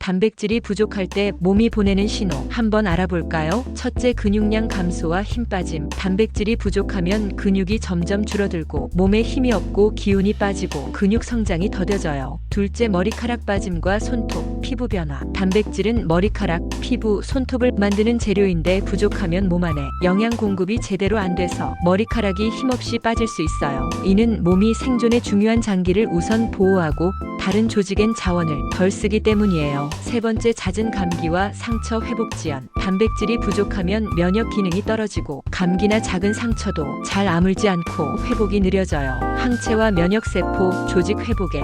단백질이 부족할 때 몸이 보내는 신호 한번 알아볼까요? 첫째 근육량 감소와 힘 빠짐. 단백질이 부족하면 근육이 점점 줄어들고 몸에 힘이 없고 기운이 빠지고 근육 성장이 더뎌져요. 둘째 머리카락 빠짐과 손톱, 피부 변화. 단백질은 머리카락, 피부, 손톱을 만드는 재료인데 부족하면 몸 안에 영양 공급이 제대로 안 돼서 머리카락이 힘없이 빠질 수 있어요. 이는 몸이 생존에 중요한 장기를 우선 보호하고 다른 조직엔 자원을 덜 쓰기 때문이에요. 세 번째 잦은 감기와 상처 회복 지연. 단백질이 부족하면 면역 기능이 떨어지고 감기나 작은 상처도 잘 아물지 않고 회복이 느려져요. 항체와 면역 세포, 조직 회복에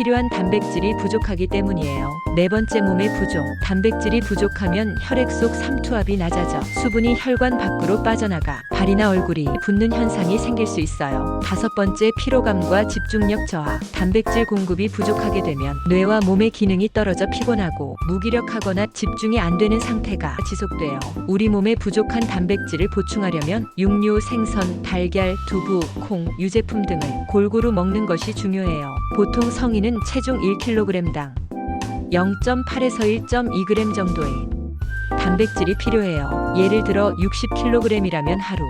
필요한 단백질이 부족하기 때문이에요. 네 번째 몸의 부종. 단백질이 부족하면 혈액 속 삼투압이 낮아져 수분이 혈관 밖으로 빠져나가 발이나 얼굴이 붓는 현상이 생길 수 있어요. 다섯 번째 피로감과 집중력 저하. 단백질 공급이 부족하게 되면 뇌와 몸의 기능이 떨어져 피곤하고 무기력하거나 집중이 안 되는 상태가 지속돼요. 우리 몸에 부족한 단백질을 보충하려면 육류, 생선, 달걀, 두부, 콩, 유제품 등을 골고루 먹는 것이 중요해요. 보통 성인은 체중 1kg당 0.8에서 1.2g 정도의 단백질이 필요해요. 예를 들어 60kg이라면 하루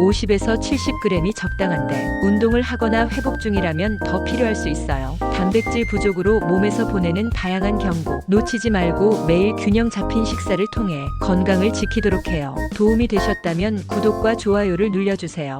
50에서 70g이 적당한데 운동을 하거나 회복 중이라면 더 필요할 수 있어요. 단백질 부족으로 몸에서 보내는 다양한 경고 놓치지 말고 매일 균형 잡힌 식사를 통해 건강을 지키도록 해요. 도움이 되셨다면 구독과 좋아요를 눌러주세요.